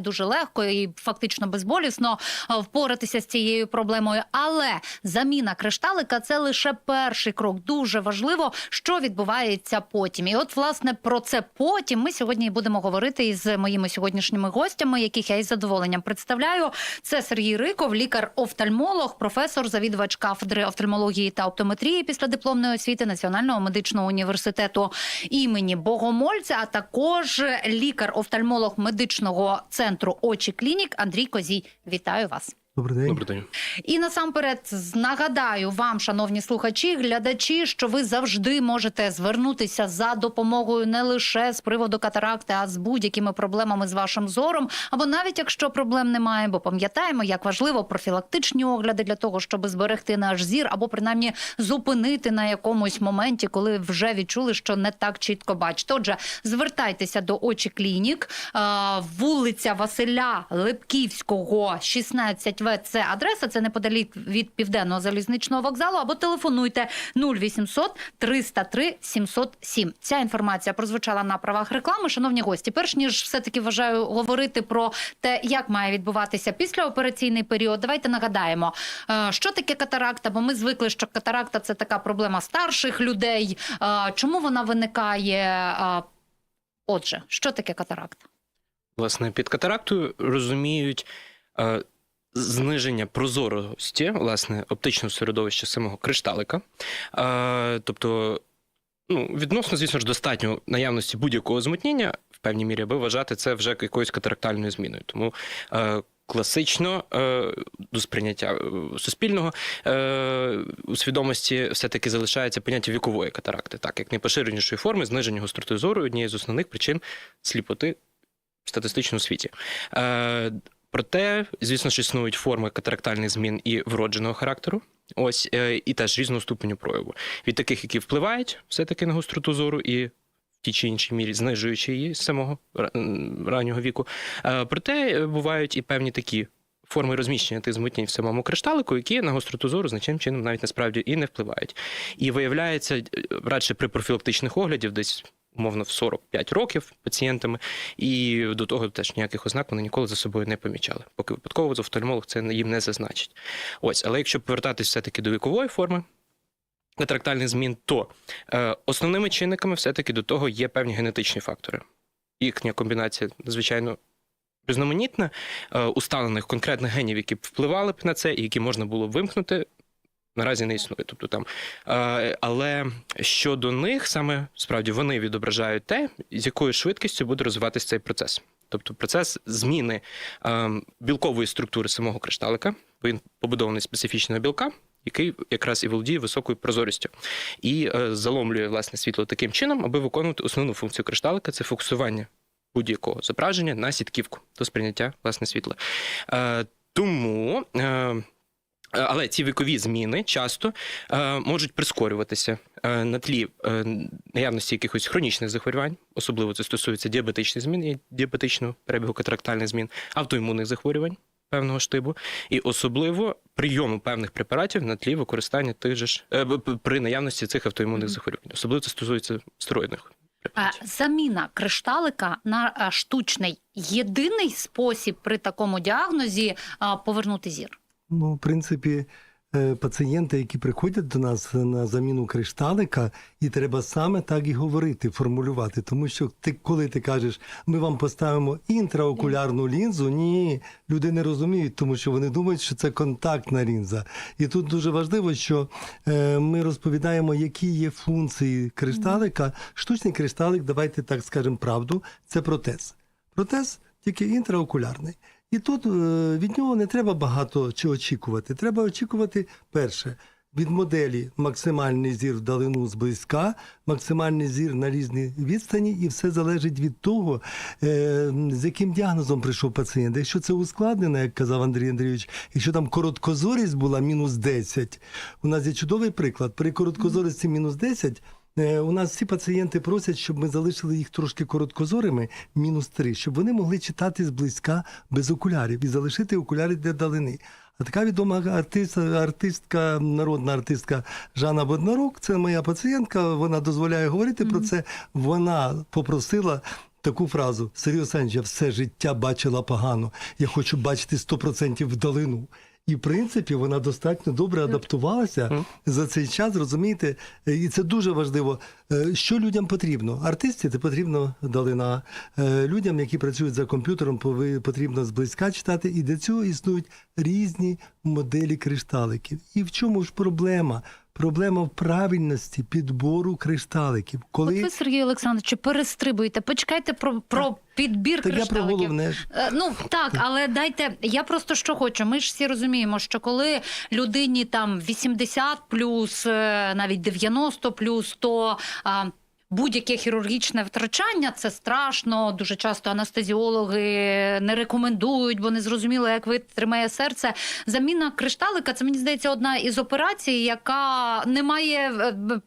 дуже легко і фактично безболісно е, впоратися з цією проблемою. Але заміна кришталика це лише перший крок. Дуже важливо, що відбувається потім. І от власне про це потім ми сьогодні і будемо говорити із моїми сьогоднішніми гостями, яких я із задоволенням представляю. Це Сергій Риков, лікар-офтальмолог, професор, завідувач кафедри офтальмології та оптометрії після дипломної освіти Національного медичного університету імені Богомольця, а також лікар-офтальмолог медичного центру очі клінік Андрій Козій. Вітаю вас. Добрий день. Добрий день. І насамперед з- нагадаю вам, шановні слухачі, глядачі, що ви завжди можете звернутися за допомогою не лише з приводу катаракти, а з будь-якими проблемами з вашим зором, або навіть якщо проблем немає, бо пам'ятаємо, як важливо профілактичні огляди для того, щоб зберегти наш зір, або принаймні зупинити на якомусь моменті, коли вже відчули, що не так чітко бачите. Отже, звертайтеся до очі клінік, вулиця Василя Липківського, 16В. Це адреса, це неподалік від південного залізничного вокзалу. Або телефонуйте 0800 303 707. Ця інформація прозвучала на правах реклами. Шановні гості, перш ніж все таки вважаю говорити про те, як має відбуватися післяопераційний період. Давайте нагадаємо, е, що таке катаракта, бо ми звикли, що катаракта це така проблема старших людей. Е, Чому вона виникає? Е, Отже, що таке катаракта? Власне, під катарактою розуміють зниження прозорості власне оптичного середовища самого кришталика. Е, тобто, ну, відносно, звісно ж, достатньо наявності будь-якого змутнення в певній мірі, аби вважати це вже якоюсь катарактальною зміною. Тому е, класично е, до сприйняття е, суспільного е, у свідомості все-таки залишається поняття вікової катаракти, так як найпоширенішої форми зниження гостроти зору однією з основних причин сліпоти в статистичному світі. Е, проте, звісно ж, існують форми катарактальних змін і вродженого характеру. Ось е, і теж різного ступеню прояву. Від таких, які впливають все-таки на гостроту зору і в тій чи іншій мірі знижуючи її з самого раннього віку. Е, проте е, бувають і певні такі. Форми розміщення тих змутнень в самому кришталику, які на гостроту зору значним чином навіть насправді і не впливають. І виявляється, радше при профілактичних оглядів, десь умовно в 45 років пацієнтами, і до того теж ніяких ознак вони ніколи за собою не помічали. Поки випадково офтальмолог це їм не зазначить. Ось, але якщо повертатись все-таки до вікової форми катарактальних змін, то е, основними чинниками все-таки до того є певні генетичні фактори. Їхня комбінація, звичайно. Різноманітна, е, усталених конкретних генів, які б впливали б на це, і які можна було б вимкнути, наразі не існує. Тобто там, але щодо них, саме справді вони відображають те, з якою швидкістю буде розвиватися цей процес. Тобто процес зміни білкової структури самого кришталика, він побудований специфічного білка, який якраз і володіє високою прозорістю, і е, заломлює власне світло таким чином, аби виконувати основну функцію кришталика це фокусування будь-якого зображення на сітківку до сприйняття власне світла. Е, тому. Е, але ці вікові зміни часто е, можуть прискорюватися е, на тлі е, наявності якихось хронічних захворювань, особливо це стосується діабетичних змін і діабетичного перебігу катарактальних змін, автоімунних захворювань певного штибу, і особливо прийому певних препаратів на тлі використання тих же ж е, при наявності цих автоімунних Мгм. захворювань. Особливо це стосується стероїдних Заміна кришталика на штучний єдиний спосіб при такому діагнозі повернути зір. Ну, в принципі, е, пацієнти, які приходять до нас на заміну кришталика, і треба саме так і говорити, формулювати. Тому що ти, коли ти кажеш, ми вам поставимо інтраокулярну лінзу, ні, люди не розуміють, тому що вони думають, що це контактна лінза. І тут дуже важливо, що е, ми розповідаємо, які є функції кришталика. Штучний кришталик, давайте так скажемо правду, це протез. Протез тільки інтраокулярний. І тут е, від нього не треба багато чи очікувати. Треба очікувати перше. Від моделі максимальний зір вдалину зблизька, максимальний зір на різній відстані, і все залежить від того, е, з яким діагнозом прийшов пацієнт. Якщо це ускладнено, як казав Андрій Андрійович, якщо там короткозорість була мінус 10, у нас є чудовий приклад. При короткозорості мінус 10 Е, У нас всі пацієнти просять, щоб ми залишили їх трошки короткозорими, мінус 3, щоб вони могли читати зблизька без окулярів і залишити окуляри для далини. А така відома артист, артистка, народна артистка Жанна Боднарук, це моя пацієнтка, вона дозволяє говорити про це. Вона попросила таку фразу: Сергій Олександрович, я все життя бачила погано. Я хочу бачити 100% вдалину. І, в принципі, вона достатньо добре адаптувалася за цей час, розумієте? Е, І це дуже важливо. Е, Що людям потрібно? Артисті це потрібно далина. Е, Людям, які працюють за комп'ютером, потрібно зблизька читати. І для цього існують різні моделі кришталиків. І в чому ж проблема? Проблема в правильності підбору кришталиків. Коли От ви, Сергій Олександрович, перестрибуєте. Почекайте про, про підбір так я про головне ж. Е, Ну так, але дайте. Я просто що хочу. Ми ж всі розуміємо, що коли людині там 80 плюс, е, навіть 90 плюс, то. Будь-яке хірургічне втручання це страшно. Дуже часто анестезіологи не рекомендують, бо не зрозуміло, як витримає серце. Заміна кришталика це мені здається одна із операцій, яка не має е,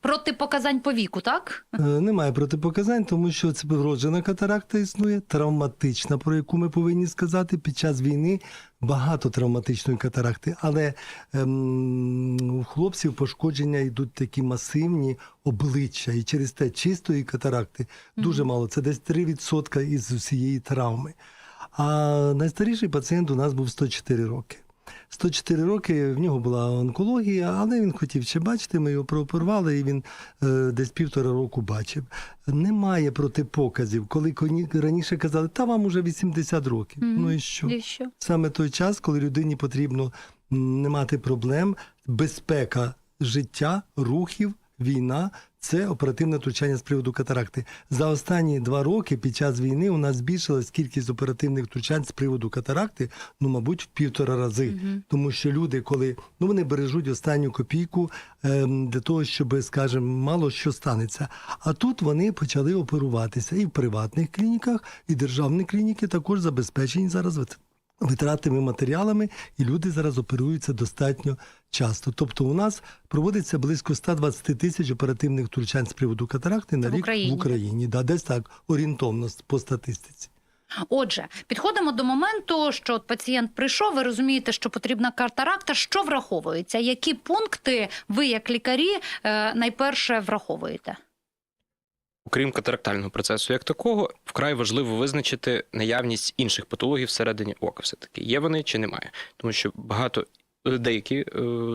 протипоказань по віку, так? Е, Немає протипоказань, тому що це вроджена катаракта існує, травматична, про яку ми повинні сказати під час війни. Багато травматичної катаракти, але ем, у хлопців пошкодження йдуть такі масивні обличчя, і через те чистої катаракти дуже мало. Це десь 3% із усієї травми. А найстаріший пацієнт у нас був 104 роки. 104 роки в нього була онкологія, але він хотів ще бачити. Ми його прооперували, і він е, десь півтора року бачив. Немає протипоказів, коли коні- раніше казали, та вам уже 80 років. Мгм. Ну і що? І що? Саме той час, коли людині потрібно не мати проблем, безпека життя, рухів, війна це оперативне втручання з приводу катаракти. За останні два роки під час війни у нас збільшилась кількість оперативних втручань з приводу катаракти, ну, мабуть, в півтора рази. Мгм. Тому що люди, коли ну вони бережуть останню копійку ем, для того, щоб, скажімо, мало що станеться. А тут вони почали оперуватися і в приватних клініках, і державні клініки також забезпечені зараз витратними матеріалами, і люди зараз оперуються достатньо часто. Тобто, у нас проводиться близько 120 тисяч оперативних втручань з приводу катаракти на В рік Україні. в Україні. Да, десь так орієнтовно по статистиці. Отже, підходимо до моменту, що от пацієнт прийшов, ви розумієте, що потрібна катаракта. Що враховується? Які пункти ви, як лікарі, е, найперше враховуєте? Окрім катарактального процесу як такого, вкрай важливо визначити наявність інших патологій всередині ока. Все таки є вони чи немає, тому що багато. Е, Деякі е,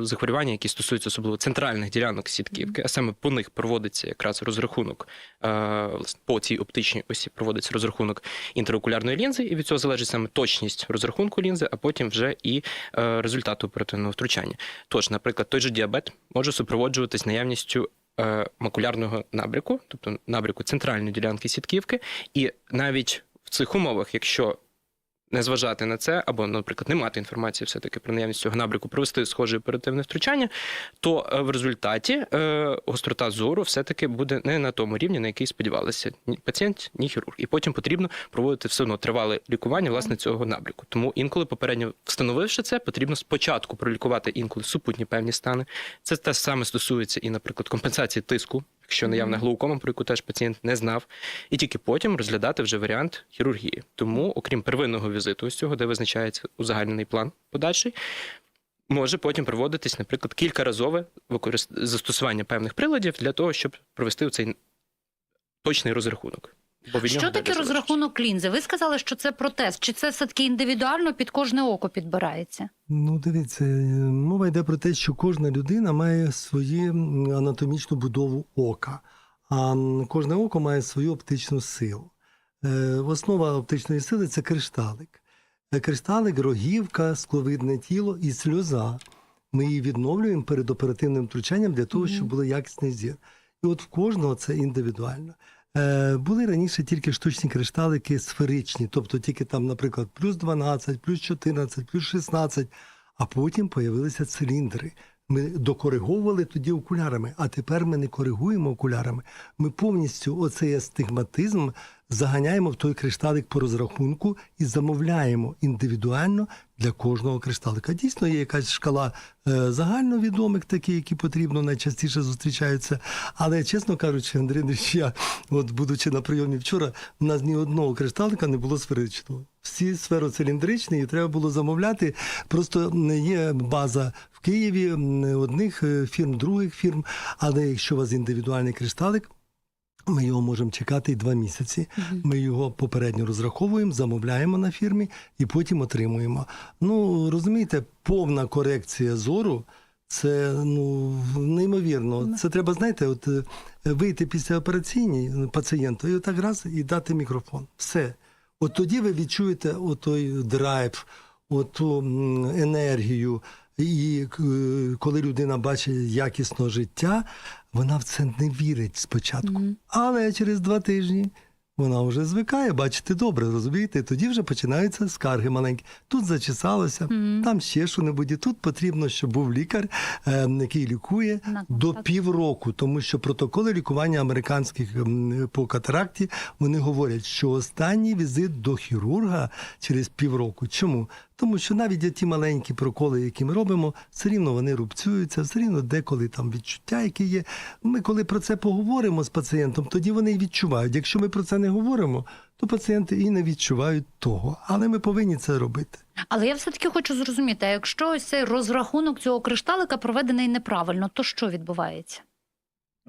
захворювання, які стосуються особливо центральних ділянок сітківки, а саме по них проводиться якраз розрахунок е, по цій оптичній осі проводиться розрахунок інтраокулярної лінзи, і від цього залежить саме точність розрахунку лінзи, а потім вже і результат оперативного втручання. Тож, наприклад, той же діабет може супроводжуватись наявністю макулярного набряку, тобто набряку центральної ділянки сітківки, і навіть в цих умовах, якщо не зважати на це, або, наприклад, не мати інформації все-таки про наявність цього набряку, провести схоже оперативне втручання, то е, в результаті е, гострота зору все-таки буде не на тому рівні, на який сподівалися ні пацієнт, ні хірург. І потім потрібно проводити все одно тривале лікування власне цього набряку. Тому інколи попередньо встановивши це, потрібно спочатку пролікувати інколи супутні певні стани. Це те саме стосується і, наприклад, компенсації тиску, якщо наявна глаукома, про яку теж пацієнт не знав, і тільки потім розглядати вже варіант хірургії. Тому, окрім первинного візиту ось цього, де визначається узагальнений план подальший, може потім проводитись, наприклад, кількаразове застосування певних приладів для того, щоб провести цей точний розрахунок. Бо від Що таке розрахунок лінзи? Ви сказали, що це протез. Чи це все таки індивідуально під кожне око підбирається? Ну, дивіться, мова йде про те, що кожна людина має свою анатомічну будову ока, а кожне око має свою оптичну силу. Е, Основа оптичної сили це кришталик. Е, Кришталик, рогівка, скловидне тіло і сльоза. Ми її відновлюємо перед оперативним втручанням для того, щоб було якісний зір. І от в кожного це індивідуально. Е, були раніше тільки штучні кришталики сферичні, тобто тільки там, наприклад, плюс 12, плюс 14, плюс 16, а потім появилися циліндри. Ми докориговували тоді окулярами, а тепер ми не коригуємо окулярами. Ми повністю оцей астигматизм заганяємо в той кришталик по розрахунку і замовляємо індивідуально для кожного кришталика. Дійсно, є якась шкала е, загальновідомих, такі, які потрібно найчастіше зустрічаються. Але, чесно кажучи, Андрій Андрійович, я, от будучи на прийомі вчора, у нас ні одного кришталика не було сферичного. Всі сфероциліндричні, і треба було замовляти. Просто не є база в Києві одних е, фірм, других фірм. Але якщо у вас індивідуальний кришталик, Ми його можемо чекати і два місяці. Ми його попередньо розраховуємо, замовляємо на фірмі і потім отримуємо. Ну розумієте, повна корекція зору. Це ну неймовірно. Це треба, знаєте, от е, вийти після операційній пацієнту і отак раз і дати мікрофон. Все. От тоді ви відчуєте отой драйв, оту енергію. І е, коли людина бачить якісне життя, вона в це не вірить спочатку. Але через два тижні вона вже звикає, бачите добре, розумієте? І Тоді вже починаються скарги маленькі. Тут зачесалося, там ще що-небудь. І Тут потрібно, щоб був лікар, е, який лікує На- до півроку, тому що протоколи лікування американських м, по катаракті вони говорять, що останній візит до хірурга через півроку. Чому? Тому що навіть ті маленькі проколи, які ми робимо, все рівно вони рубцюються, все рівно деколи там відчуття, які є. Ми коли про це поговоримо з пацієнтом, тоді вони і відчувають. Якщо ми про це не говоримо, то пацієнти і не відчувають того. Але ми повинні це робити. Але я все-таки хочу зрозуміти, а якщо ось цей розрахунок цього кришталика проведений неправильно, то що відбувається?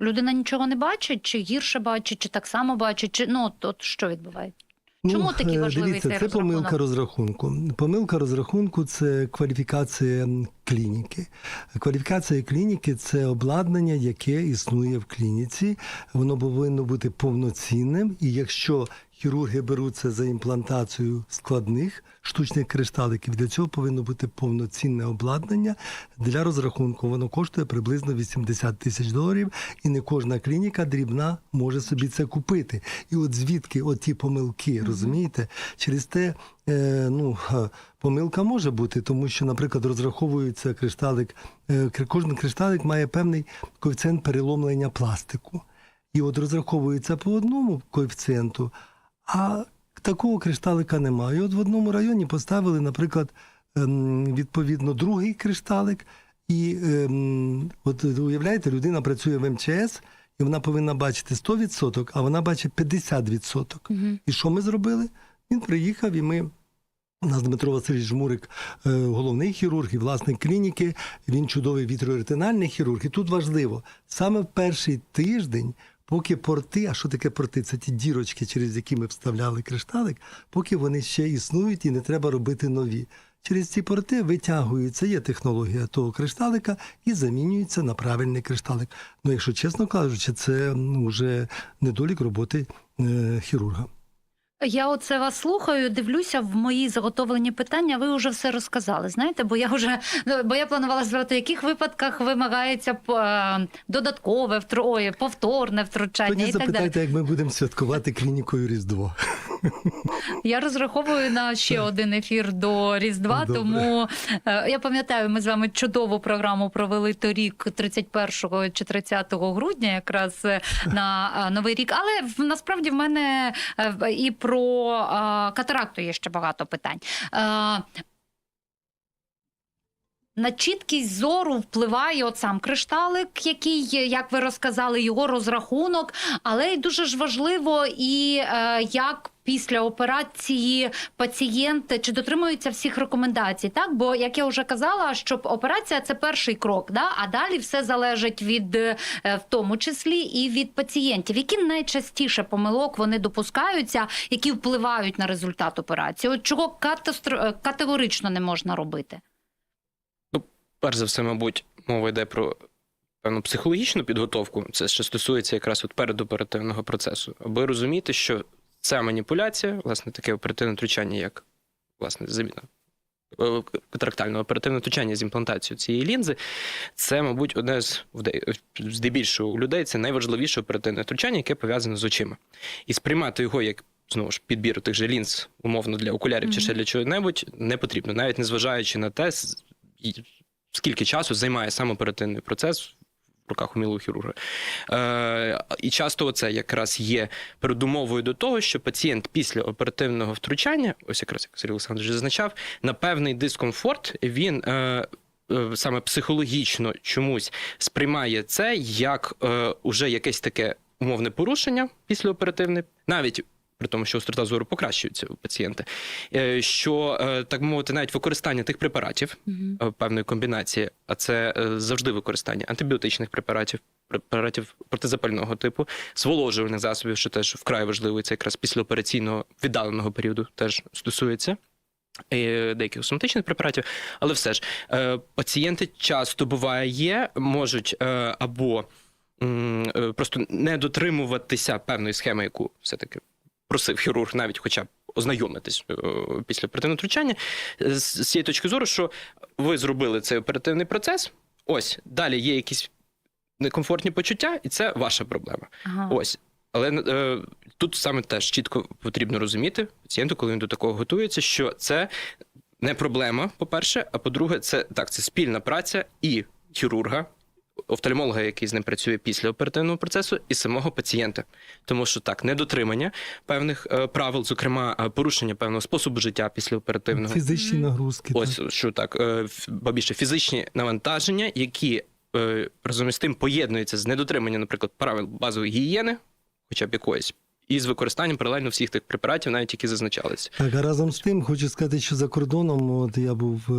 Людина нічого не бачить, чи гірше бачить, чи так само бачить, чи ну от, от що відбувається? Чому ну, такі важливі Дивіться, це помилка розрахунку. Помилка розрахунку це кваліфікація клініки. Кваліфікація клініки це обладнання, яке існує в клініці. Воно повинно бути повноцінним. І якщо хірурги беруться за імплантацію складних штучних кришталиків, для цього повинно бути повноцінне обладнання для розрахунку. Воно коштує приблизно 80 тисяч доларів, і не кожна клініка дрібна може собі це купити. І от звідки оті помилки, розумієте? Через те, е, ну. Помилка може бути, тому що, наприклад, розраховується кришталик. е, Кожен кришталик має певний коефіцієнт переломлення пластику. І от розраховується по одному коефіцієну, а такого кришталика немає. І от в одному районі поставили, наприклад, ем, відповідно, другий кришталик. І ем, от уявляєте, людина працює в МЧС, і вона повинна бачити 100%, а вона бачить 50%. Мгм. І що ми зробили? Він приїхав, і ми. У нас Дмитро Васильович Жмурик, е, головний хірург і власник клініки. Він чудовий вітроретинальний хірург. І тут важливо, саме в перший тиждень, поки порти, а що таке порти? Це ті дірочки, через які ми вставляли кришталик, поки вони ще існують і не треба робити нові. Через ці порти витягується, є технологія того кришталика і замінюється на правильний кришталик. Ну, якщо чесно кажучи, це ну, вже недолік роботи е, хірурга. Я оце вас слухаю, дивлюся в мої заготовлені питання. Ви вже все розказали. Знаєте, бо я вже ну, бо я планувала збирати, в яких випадках вимагається е, додаткове втроє, повторне втручання Тоді і так далі. запитайте, як ми будемо святкувати клінікою Різдво. Я розраховую на ще один ефір до Різдва, Добре. тому е, я пам'ятаю, ми з вами чудову програму провели торік, 31 чи 30 грудня, якраз е, на е, новий рік. Але насправді в мене і про катаракту є ще багато питань. На чіткість зору впливає от сам кришталик, який, як ви розказали, його розрахунок, але й дуже ж важливо і е, як після операції пацієнт чи дотримуються всіх рекомендацій. Так, бо як я вже казала, що операція це перший крок, да? а далі все залежить від е, в тому числі і від пацієнтів. Які найчастіше помилок вони допускаються, які впливають на результат операції? От чого катастро- е, категорично не можна робити? Перш за все, мабуть, мова йде про певну психологічну підготовку. Це що стосується якраз от передоперативного процесу, аби розуміти, що ця маніпуляція, власне, таке оперативне втручання, як власне заміна е, катарактального оперативне втручання з імплантацією цієї лінзи, це, мабуть, одне з здебільшого у людей це найважливіше оперативне втручання, яке пов'язане з очима. І сприймати його як знову ж підбір тих же лінз, умовно для окулярів чи ще для чого-небудь, не потрібно, навіть незважаючи на те, скільки часу займає сам оперативний процес в руках умілого хірурга. Е, і часто це якраз є передумовою до того, що пацієнт після оперативного втручання, ось якраз як Сергій Олександрович зазначав, на певний дискомфорт він. Е, е, Саме психологічно чомусь сприймає це як е, уже якесь таке умовне порушення післяоперативне, навіть при тому, що острота зору покращується у пацієнта. Е, Що, е, так мовити, навіть використання тих препаратів е, певної комбінації, а це завжди використання антибіотичних препаратів, препаратів протизапального типу, зволожувальних засобів, що теж вкрай важливо, і це якраз післяопераційного віддаленого періоду теж стосується. Деяких соматичних препаратів, але все ж пацієнти часто буває є, можуть або просто не дотримуватися певної схеми, яку все-таки просив хірург, навіть хоча б ознайомитись е, після оперативного втручання, е, з з цієї точки зору, що ви зробили цей оперативний процес. Ось далі є якісь некомфортні почуття, і це ваша проблема. Ага. Ось. Але е, тут саме теж чітко потрібно розуміти пацієнту, коли він до такого готується, що це не проблема, по-перше, а по-друге, це так, це спільна праця і хірурга, офтальмолога, який з ним працює після оперативного процесу, і самого пацієнта. Тому що так, недотримання певних е, правил, зокрема е, порушення певного способу життя після оперативного. Фізичні нагрузки. так. Ось що так, е, більше фізичні навантаження, які е, разом із тим поєднуються з недотриманням, наприклад, правил базової гігієни, хоча б якоїсь, і з використанням паралельно всіх тих препаратів, навіть які зазначалися. Так, а разом з тим хочу сказати, що за кордоном, от я був е,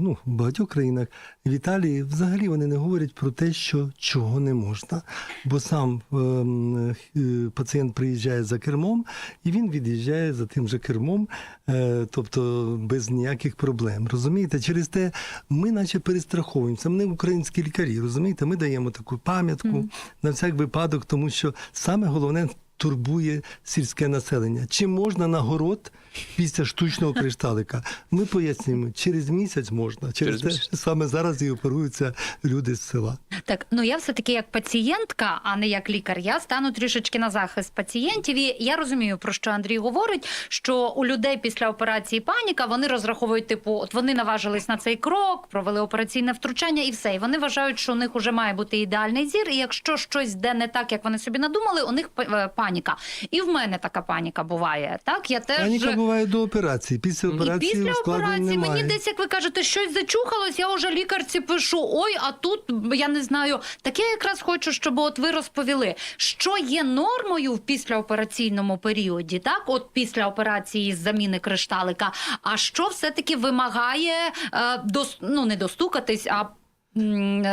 ну, в багатьох країнах, в Італії взагалі вони не говорять про те, що чого не можна. Бо сам ем, е, пацієнт приїжджає за кермом, і він від'їжджає за тим же кермом, е, тобто без ніяких проблем. Розумієте, через те ми наче перестраховуємося. Ми українські лікарі, розумієте, ми даємо таку пам'ятку на всяк випадок, тому що саме головне. Турбує сільське населення. Чи можна на город після штучного кришталика? Ми пояснюємо, через місяць можна. Через, Через те місяць. саме зараз і оперуються люди з села. Так, ну я все таки як пацієнтка, а не як лікар. Я стану трішечки на захист пацієнтів. І я розумію, про що Андрій говорить. Що у людей після операції паніка вони розраховують, типу, от вони наважились на цей крок, провели операційне втручання і все. І вони вважають, що у них уже має бути ідеальний зір. І якщо щось йде не так, як вони собі надумали, у них е, паніка. І в мене така паніка буває. Так, я теж Паніка буває до операції. Після і операції після операції немає. мені десь, як ви кажете, щось зачухалось, я вже лікарці пишу. Ой, а тут я не знаю. Так я якраз хочу, щоб от ви розповіли, що є нормою в післяопераційному періоді, так, от після операції з заміни кришталика. А що все-таки вимагає е, дос, ну, не достукатись, а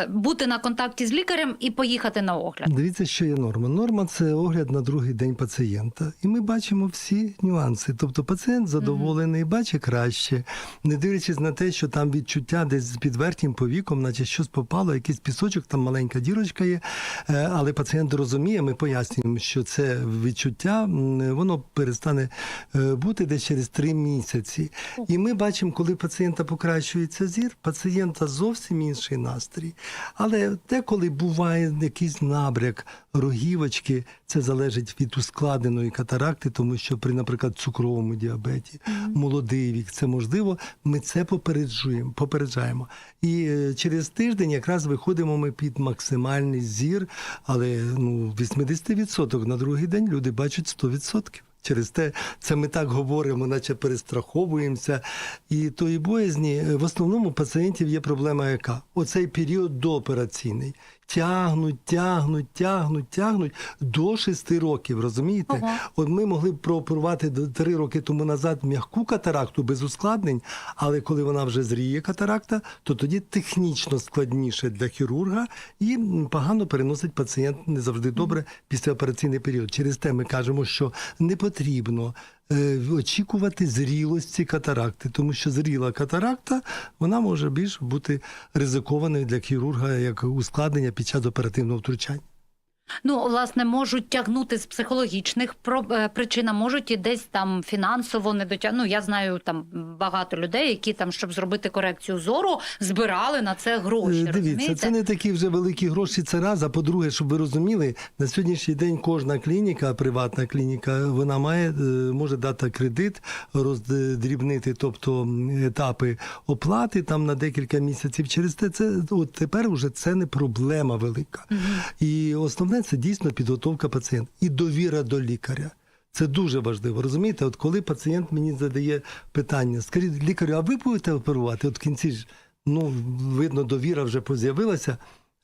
бути на контакті з лікарем і поїхати на огляд. Дивіться, що є норма. Норма це огляд на другий день пацієнта. І ми бачимо всі нюанси. Тобто пацієнт задоволений, бачить краще, не дивлячись на те, що там відчуття десь під верхнім повіком, наче щось попало, якийсь пісочок, там маленька дірочка є. Е, Але пацієнт розуміє, ми пояснюємо, що це відчуття, воно перестане е, бути десь через три місяці. І ми бачимо, коли пацієнта покращується зір, пацієнта зовсім інший настрій. Але деколи буває якийсь набряк рогівочки, це залежить від ускладненої катаракти, тому що при, наприклад, цукровому діабеті, молодий вік, це можливо, ми це попереджуємо, попереджаємо. І е, через тиждень якраз виходимо ми під максимальний зір, але ну, 80% на другий день люди бачать 100%. Через те, це ми так говоримо, наче перестраховуємося. І тої боязні в основному пацієнтів є проблема, яка оцей період доопераційний. Тягнуть, тягнуть, тягнуть, тягнуть до 6 років. Розумієте? Ого. От ми могли б прооперувати 3 роки тому назад м'яку катаракту без ускладнень, але коли вона вже зріє катаракта, то тоді технічно складніше для хірурга і погано переносить пацієнт не завжди добре післяопераційний період. Через те ми кажемо, що не потрібно очікувати зрілості катаракти, тому що зріла катаракта вона може більш бути ризикованою для хірурга як ускладнення під час оперативного втручання. Ну, власне, можуть тягнути з психологічних е, причин, а можуть і десь там фінансово не дотягнути. Ну, я знаю там багато людей, які там, щоб зробити корекцію зору, збирали на це гроші. Е, Дивіться, розумієте? це не такі вже великі гроші. Це раз. А по-друге, щоб ви розуміли, на сьогоднішній день кожна клініка, приватна клініка, вона має е, може дати кредит, роздрібнити, тобто етапи оплати там на декілька місяців. Через те це от тепер вже це не проблема велика. І основне це дійсно підготовка пацієнта і довіра до лікаря. Це дуже важливо. Розумієте, от коли пацієнт мені задає питання, скажіть лікарю, а ви будете оперувати? От в кінці ж ну видно, довіра вже з'явилася.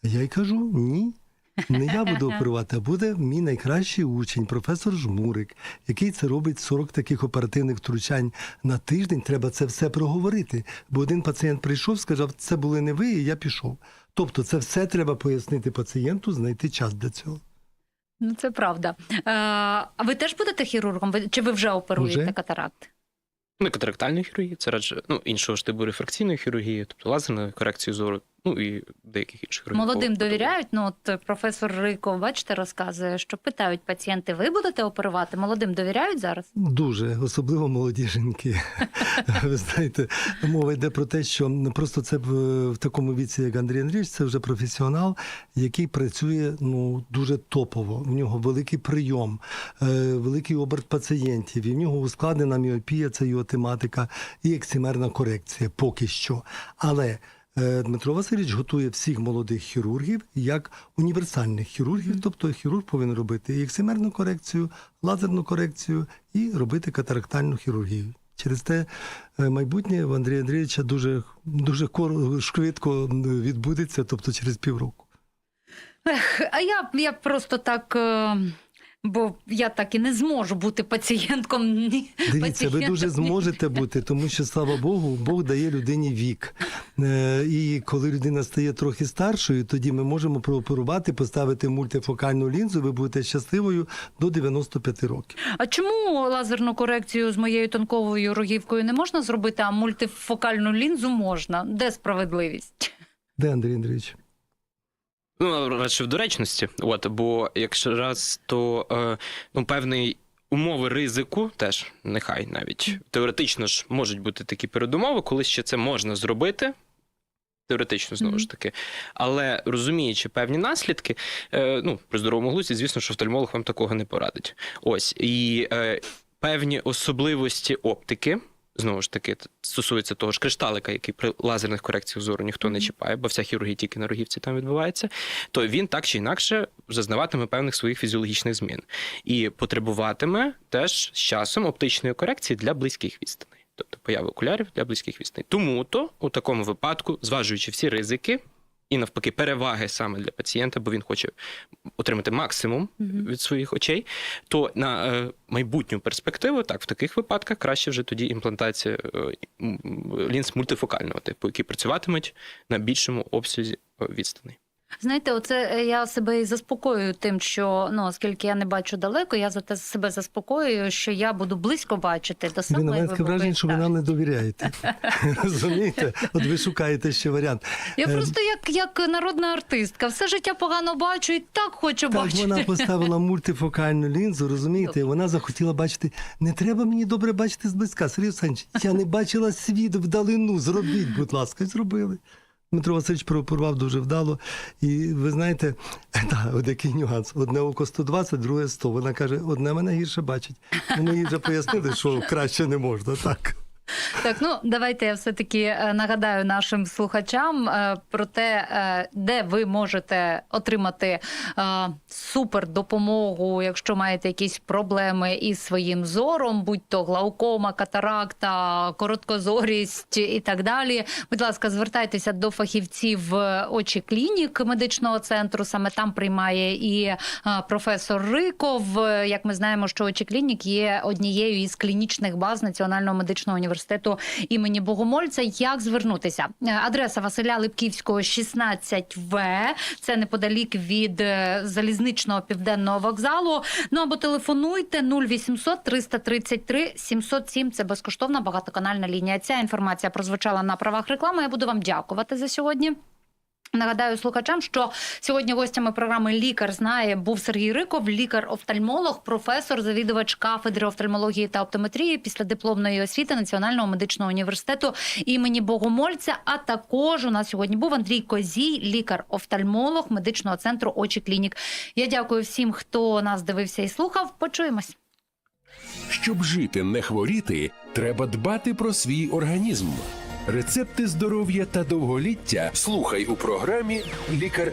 А я й кажу ні. Не я буду оперувати, а буде мій найкращий учень, професор Жмурик, який це робить 40 таких оперативних втручань на тиждень. Треба це все проговорити. Бо один пацієнт прийшов, сказав, це були не ви, і я пішов. Тобто, це все треба пояснити пацієнту, знайти час для цього. Ну, це правда. Е, А ви теж будете хірургом? Чи ви вже оперуєте Уже. катаракт? Ну, і катарактальної хірургії, це радше ну, іншого ж типу рефракційної хірургії, тобто лазерної корекції зору, ну і деяких інших хірургій. Молодим довіряють. Ну, от е, професор Рико, бачите, розказує, що питають пацієнти: ви будете оперувати? Молодим довіряють зараз? Дуже, особливо молоді жінки. Ви знаєте, мова йде про те, що просто це в, в такому віці, як Андрій Андрійович, це вже професіонал, який працює ну дуже топово. В нього великий прийом, е, великий оберт пацієнтів. І в нього ускладнена міопія, це його тематика, і ексимерна корекція поки що. Але Дмитро Васильович готує всіх молодих хірургів як універсальних хірургів, тобто хірург повинен робити і ексимерну корекцію, лазерну корекцію і робити катарактальну хірургію. Через те е, майбутнє в Андрія Андрійовича дуже, дуже швидко відбудеться, тобто через півроку. Ех, а я, я просто так. Бо я так і не зможу бути пацієнтком. Дивіться, ви дуже зможете бути, тому що слава Богу, Бог дає людині вік. Е, І коли людина стає трохи старшою, тоді ми можемо прооперувати, поставити мультифокальну лінзу. Ви будете щасливою до 95 років. А чому лазерну корекцію з моєю тонковою рогівкою не можна зробити, а мультифокальну лінзу можна? Де справедливість? Де Андрій Андрійович? Ну, радше в доречності. От, бо якщо раз, то е, ну, певний умови ризику теж нехай навіть теоретично ж можуть бути такі передумови, коли ще це можна зробити. Теоретично знову ж таки, але розуміючи певні наслідки, е, ну при здоровому глузді, звісно, що офтальмолог вам такого не порадить. Ось і е, певні особливості оптики. Знову ж таки, стосується того ж кришталика, який при лазерних корекціях зору ніхто не чіпає, бо вся хірургія тільки на рогівці там відбувається, то він так чи інакше зазнаватиме певних своїх фізіологічних змін і потребуватиме теж з часом оптичної корекції для близьких відстаней, тобто появи окулярів для близьких відстаней. Тому то у такому випадку, зважуючи всі ризики. І навпаки, переваги саме для пацієнта, бо він хоче отримати максимум Мгм. від своїх очей, то на е, майбутню перспективу, так, в таких випадках краще вже тоді імплантація е, лінз мультифокального типу, які працюватимуть на більшому обсязі е, відстаней. Знаєте, оце е, я себе і заспокоюю тим, що ну оскільки я не бачу далеко, я за те себе заспокоюю, що я буду близько бачити до самої мене таке враження, що ви нам не довіряєте. Розумієте? От ви шукаєте ще варіант. Я Е, просто як, як народна артистка, все життя погано бачу і так хочу Так бачити. вона поставила мультифокальну лінзу, розумієте? Вона захотіла бачити. Не треба мені добре бачити зблизька. Сергій Олександрович, я не бачила світ вдалину. Зробіть, будь ласка, зробили. Дмитро Васильович прооперував дуже вдало. І ви знаєте, та, от який нюанс. Одне око 120, друге 100. Вона каже, одне мене гірше бачить. Ну, їй вже пояснили, що краще не можна. Так. Так, ну давайте я все-таки е, нагадаю нашим слухачам е, про те, е, де ви можете отримати супер допомогу, якщо маєте якісь проблеми із своїм зором, будь то глаукома, катаракта, короткозорість і так далі. Будь ласка, звертайтеся до фахівців очі клінік медичного центру. Саме там приймає і професор Риков. Як ми знаємо, що очі клінік є однією із клінічних баз Національного медичного університету імені Богомольця. Як звернутися? Е, Адреса Василя Липківського, 16В. Це неподалік від е, залізничного південного вокзалу. Ну або телефонуйте 0800 333 707. Це безкоштовна багатоканальна лінія. Ця інформація прозвучала на правах реклами. Я буду вам дякувати за сьогодні. Нагадаю слухачам, що сьогодні гостями програми Лікар знає був Сергій Риков, лікар-офтальмолог, професор, завідувач кафедри офтальмології та оптометрії після дипломної освіти Національного медичного університету імені Богомольця. А також у нас сьогодні був Андрій Козій, лікар-офтальмолог медичного центру Очі Клінік. Я дякую всім, хто нас дивився і слухав. Почуємось. Щоб жити, не хворіти, треба дбати про свій організм. Рецепти здоров'я та довголіття слухай у програмі Лікар